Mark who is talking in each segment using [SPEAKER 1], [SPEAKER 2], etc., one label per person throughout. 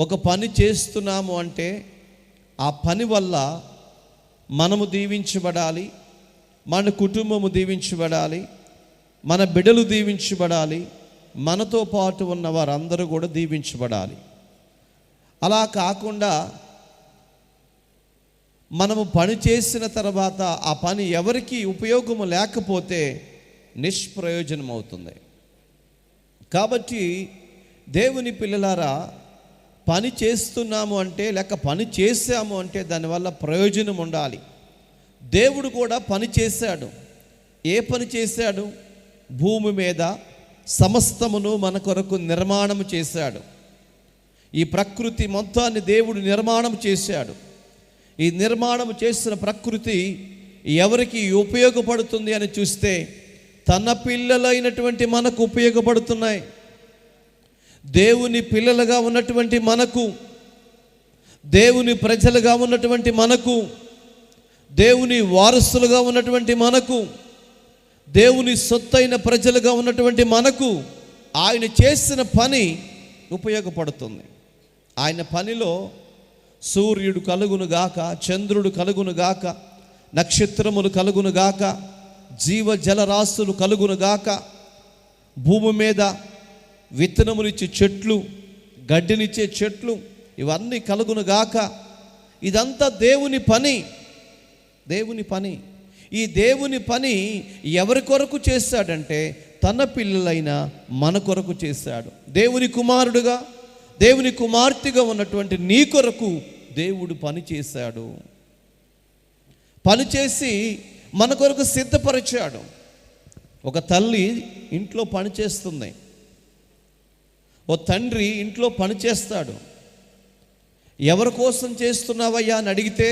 [SPEAKER 1] ఒక పని చేస్తున్నాము అంటే ఆ పని వల్ల మనము దీవించబడాలి మన కుటుంబము దీవించబడాలి మన బిడ్డలు దీవించబడాలి మనతో పాటు ఉన్న వారందరూ కూడా దీవించబడాలి. అలా కాకుండా మనము పని చేసిన తర్వాత ఆ పని ఎవరికి ఉపయోగము లేకపోతే నిష్ప్రయోజనం అవుతుంది కాబట్టి దేవుని పిల్లలారా పని చేస్తున్నాము అంటే లేక పని చేసాము అంటే దానివల్ల ప్రయోజనం ఉండాలి. దేవుడు కూడా పని చేశాడు. ఏ పని చేశాడు? భూమి మీద సమస్తమును మన కొరకు నిర్మాణం చేశాడు. ఈ ప్రకృతి మొత్తాన్ని దేవుడు నిర్మాణం చేశాడు. ఈ నిర్మాణం చేసిన ప్రకృతి ఎవరికి ఉపయోగపడుతుంది అని చూస్తే తన పిల్లలైనటువంటి మనకు ఉపయోగపడుతున్నాయి. దేవుని పిల్లలుగా ఉన్నటువంటి మనకు దేవుని ప్రజలుగా ఉన్నటువంటి మనకు దేవుని వారసులుగా ఉన్నటువంటి మనకు దేవుని సొత్తైన ప్రజలుగా ఉన్నటువంటి మనకు ఆయన చేసిన పని ఉపయోగపడుతుంది. ఆయన పనిలో సూర్యుడు కలుగును గాక చంద్రుడు కలుగును గాక నక్షత్రములు కలుగును గాక జీవ జలరాశులు కలుగును గాక భూమి మీద విత్తనములిచ్చే చెట్లు గడ్డినిచ్చే చెట్లు ఇవన్నీ కలుగునుగాక. ఇదంతా దేవుని పని. దేవుని పని. ఈ దేవుని పని ఎవరి కొరకు చేశాడంటే తన పిల్లలైన మన కొరకు చేశాడు దేవుని కుమారుడుగా దేవుని కుమార్తెగా ఉన్నటువంటి నీ కొరకు దేవుడు పని చేశాడు పని చేసి మన కొరకు సిద్ధపరిచాడు. ఒక తల్లి ఇంట్లో పని చేస్తుంది. ఓ తండ్రి ఇంట్లో పని చేస్తాడు. ఎవరి కోసం చేస్తున్నావయ్యా అని అడిగితే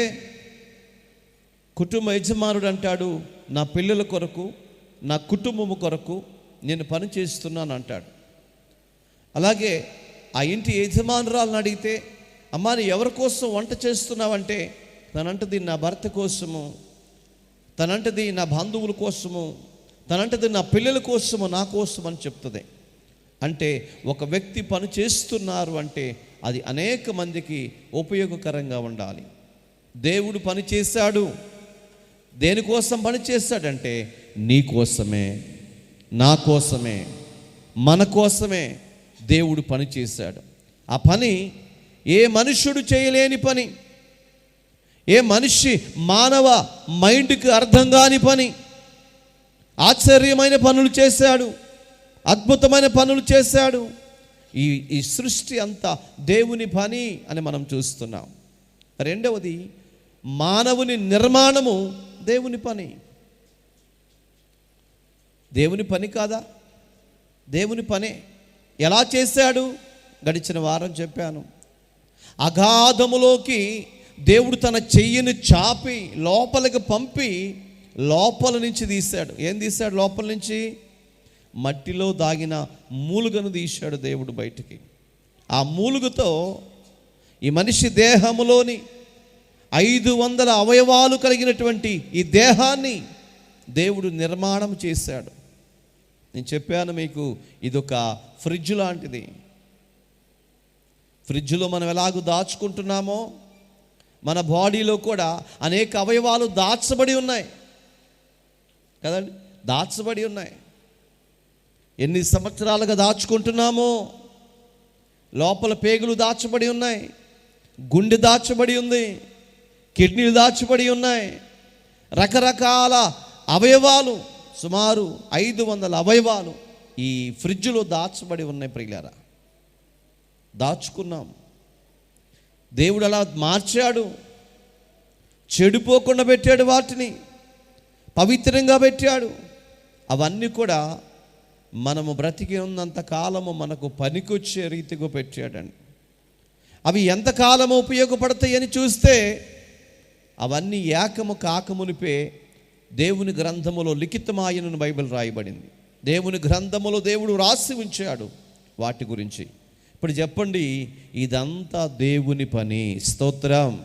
[SPEAKER 1] కుటుంబ యజమానుడు అంటాడు నా పిల్లల కొరకు నా కుటుంబము కొరకు నేను పని చేస్తున్నాను అంటాడు. అలాగే ఆ ఇంటి యజమానురాలను అడిగితే అమ్మాని ఎవరి కోసం వంట చేస్తున్నావంటే తనంటది నా భర్త కోసము తనంటది నా బంధువుల కోసము తనంటది నా పిల్లల కోసము నా కోసం అని చెప్తుంది. అంటే ఒక వ్యక్తి పని చేస్తున్నారు అంటే అది అనేక మందికి ఉపయోగకరంగా ఉండాలి. దేవుడు పని చేశాడు. దేనికోసం పని చేశాడంటే నీ కోసమే నా కోసమే మన కోసమే దేవుడు పని చేశాడు. ఆ పని ఏ మనుష్యుడు చేయలేని పని. ఏ మనిషి మానవ మైండ్కి అర్థం కాని పని. ఆశ్చర్యమైన పనులు చేశాడు. అద్భుతమైన పనులు చేశాడు. ఈ ఈ సృష్టి అంతా దేవుని పని అని మనం చూస్తున్నాం. రెండవది మానవుని నిర్మాణము దేవుని పని. దేవుని పని కాదా? దేవుని పనే. ఎలా చేశాడు? గడిచిన వారం చెప్పాను. అగాధములోకి దేవుడు తన చెయ్యిని చాపి లోపలికి పంపి లోపల నుంచి తీశాడు. ఏం తీశాడు లోపల నుంచి? మట్టిలో దాగిన మూలుగను తీశాడు దేవుడు బయటికి. ఆ మూలుగుతో ఈ మనిషి దేహములోని ఐదు వందల అవయవాలు కలిగినటువంటి ఈ దేహాన్ని దేవుడు నిర్మాణం చేశాడు. నేను చెప్పాను మీకు ఇదొక ఫ్రిడ్జ్ లాంటిది. ఫ్రిడ్జ్లో మనం ఎలాగో దాచుకుంటున్నామో మన బాడీలో కూడా అనేక అవయవాలు దాచబడి ఉన్నాయి. కదండి? దాచబడి ఉన్నాయి. ఎన్ని సంవత్సరాలుగా దాచుకుంటున్నామో? లోపల పేగులు దాచబడి ఉన్నాయి గుండె దాచబడి ఉంది కిడ్నీలు దాచబడి ఉన్నాయి. రకరకాల అవయవాలు సుమారు ఐదు వందల అవయవాలు ఈ ఫ్రిడ్జ్లో దాచబడి ఉన్నాయి ప్రియులారా. దాచుకున్నాం. దేవుడు అలా మార్చాడు. చెడిపోకుండా పెట్టాడు వాటిని పవిత్రంగా పెట్టాడు. అవన్నీ కూడా మనము బ్రతికి ఉన్నంత కాలము మనకు పనికొచ్చే రీతిగా పెట్టాడండి. అవి ఎంతకాలము ఉపయోగపడతాయని చూస్తే అవన్నీ ఏకము కాకమునిపే దేవుని గ్రంథములో లిఖితమాయనను బైబిల్ రాయబడింది. దేవుని గ్రంథములో దేవుడు రాసి ఉంచాడు వాటి గురించి. ఇప్పుడు చెప్పండి ఇదంతా దేవుని పని. స్తోత్రం.